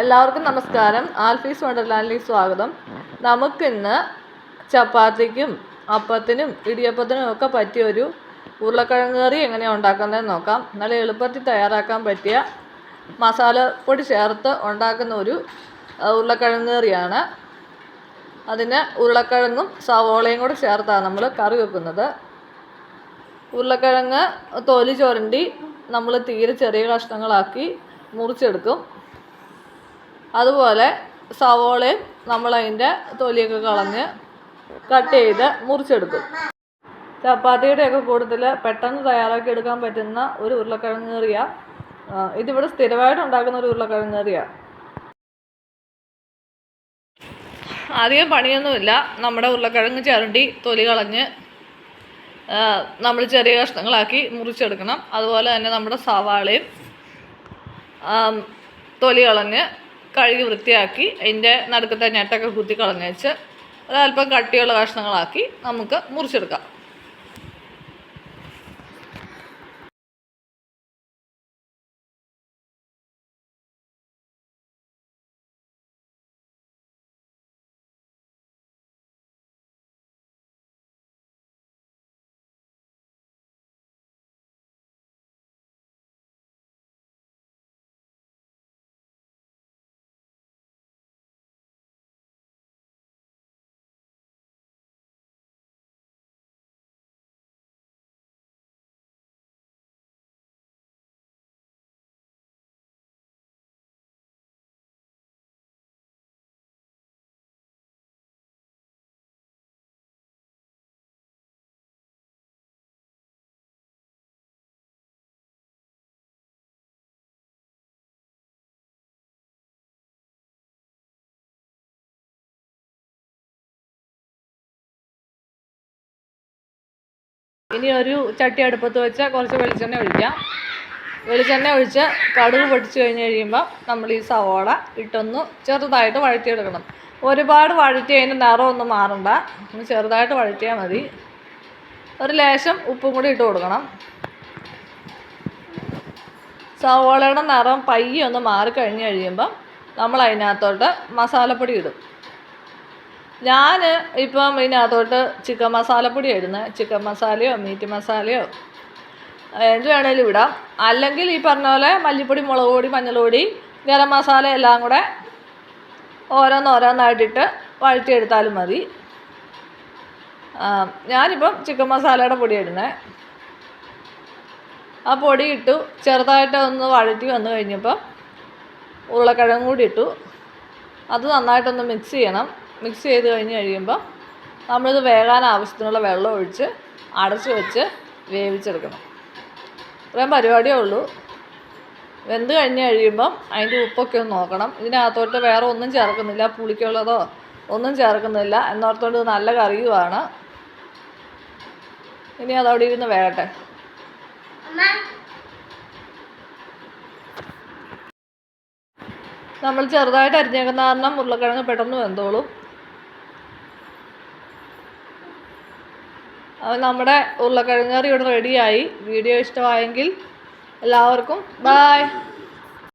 എല്ലാവർക്കും നമസ്കാരം. ആൽഫീസ് വണ്ടർലാൻഡിലേക്ക് സ്വാഗതം. നമുക്കിന്ന് ചപ്പാത്തിക്കും അപ്പത്തിനും ഇടിയപ്പത്തിനും ഒക്കെ പറ്റിയ ഒരു ഉരുളക്കിഴങ്ങ് കറി എങ്ങനെയാണ് ഉണ്ടാക്കുന്നതെന്ന് നോക്കാം. നല്ല എളുപ്പത്തിൽ തയ്യാറാക്കാൻ പറ്റിയ മസാല പൊടി ചേർത്ത് ഉണ്ടാക്കുന്ന ഒരു ഉരുളക്കിഴങ്ങ് കറിയാണ്. അതിന് ഉരുളക്കിഴങ്ങും സവോളയും കൂടെ ചേർത്താണ് നമ്മൾ കറി വെക്കുന്നത്. ഉരുളക്കിഴങ്ങ് തൊലി ചുരണ്ടി നമ്മൾ തീരെ ചെറിയ കഷ്ണങ്ങളാക്കി മുറിച്ചെടുക്കും. അതുപോലെ സവോളയും നമ്മളതിന്റെ തൊലിയൊക്കെ കളഞ്ഞ് കട്ട് ചെയ്ത് മുറിച്ചെടുക്കും. ചപ്പാത്തിയുടെയൊക്കെ കൂട്ടത്തിൽ പെട്ടെന്ന് തയ്യാറാക്കി എടുക്കാൻ പറ്റുന്ന ഒരു ഉരുളക്കിഴങ്ങ് കറിയാണ് ഇതിവിടെ സ്ഥിരമായിട്ട് ഉണ്ടാക്കുന്ന ഒരു ഉരുളക്കിഴങ്ങ് കറിയാണ് അധികം പണിയൊന്നുമില്ല. നമ്മുടെ ഉരുളക്കിഴങ്ങ് ചിരണ്ടി തൊലി കളഞ്ഞ് നമ്മൾ ചെറിയ കഷ്ണങ്ങളാക്കി മുറിച്ചെടുക്കണം. അതുപോലെ തന്നെ നമ്മുടെ സവാളയും തൊലി കളഞ്ഞ് കഴുകി വൃത്തിയാക്കി അതിന്റെ നടുക്കത്തെ ഞെട്ടൊക്കെ കുത്തി കളഞ്ഞേച്ച് അല്പം കട്ടിയുള്ള കഷ്ണങ്ങളാക്കി നമുക്ക് മുറിച്ചെടുക്കാം. ഇനി ഒരു ചട്ടി അടുപ്പത്ത് വെച്ച് കുറച്ച് വെളിച്ചെണ്ണ ഒഴിക്കാം. വെളിച്ചെണ്ണ ഒഴിച്ച് കടുക് പൊടിച്ച് കഴിഞ്ഞ് കഴിയുമ്പോൾ നമ്മൾ ഈ സവോള ഇട്ടൊന്ന് ചെറുതായിട്ട് വഴറ്റിയെടുക്കണം. ഒരുപാട് വഴറ്റി അതിന്റെ നിറമൊന്നും മാറണ്ട. ഒന്ന് ചെറുതായിട്ട് വഴറ്റിയാൽ മതി. ഒരു ലേശം ഉപ്പും കൂടി ഇട്ട് കൊടുക്കണം. സവോളയുടെ നിറം പയ്യെ ഒന്ന് മാറിക്കഴിഞ്ഞ് കഴിയുമ്പം നമ്മൾ അതിനകത്തോട്ട് മസാലപ്പൊടി ഇടും. ഞാൻ ഇപ്പം ഇതിനകത്തോട്ട് ചിക്കൻ മസാലപ്പൊടി ഇടുന്നത് ചിക്കൻ മസാലയോ മീറ്റ് മസാലയോ എന്ത് വേണേലും ഇടാം. അല്ലെങ്കിൽ ഈ പറഞ്ഞ പോലെ മല്ലിപ്പൊടി മുളക് പൊടി മഞ്ഞൾപ്പൊടി ഗരം മസാല എല്ലാം കൂടെ ഓരോന്നോരോന്നായിട്ടിട്ട് വഴറ്റിയെടുത്താലും മതി. ഞാനിപ്പം ചിക്കൻ മസാലയുടെ പൊടി ഇടുന്നത് ആ പൊടി ഇട്ടു. ചെറുതായിട്ട് ഒന്ന് വഴറ്റി വന്നു കഴിഞ്ഞപ്പം ഉരുളക്കിഴങ്ങും കൂടി ഇട്ടു. അത് നന്നായിട്ടൊന്ന് മിക്സ് ചെയ്യണം. മിക്സ് ചെയ്ത് കഴിഞ്ഞ് കഴിയുമ്പോൾ നമ്മളിത് വേകാൻ ആവശ്യത്തിനുള്ള വെള്ളം ഒഴിച്ച് അടച്ച് വെച്ച് വേവിച്ചെടുക്കണം. ഇത്രയും പരിപാടിയേ ഉള്ളൂ. വെന്ത് കഴിഞ്ഞ് കഴിയുമ്പം അതിന്റെ ഉപ്പൊക്കെ ഒന്ന് നോക്കണം. ഇതിനകത്തോട്ട് വേറെ ഒന്നും ചേർക്കുന്നില്ല. പുളിക്കുള്ളതോ ഒന്നും ചേർക്കുന്നില്ല. എന്നോർത്തോണ്ട് ഇത് നല്ല കറിയുമാണ് ഇനി അതവിടെ ഇരുന്ന് വേകട്ടെ. നമ്മൾ ചെറുതായിട്ട് അരിഞ്ഞേക്കുന്ന കാരണം ഉരുളക്കിഴങ്ങ് പെട്ടെന്ന് വെന്തോളും. നമ്മുടെ ഉരുളക്കിഴങ്ങ് കറി ഇവിടെ റെഡിയായി വീഡിയോ ഇഷ്ടമായെങ്കിൽ എല്ലാവർക്കും ബായ്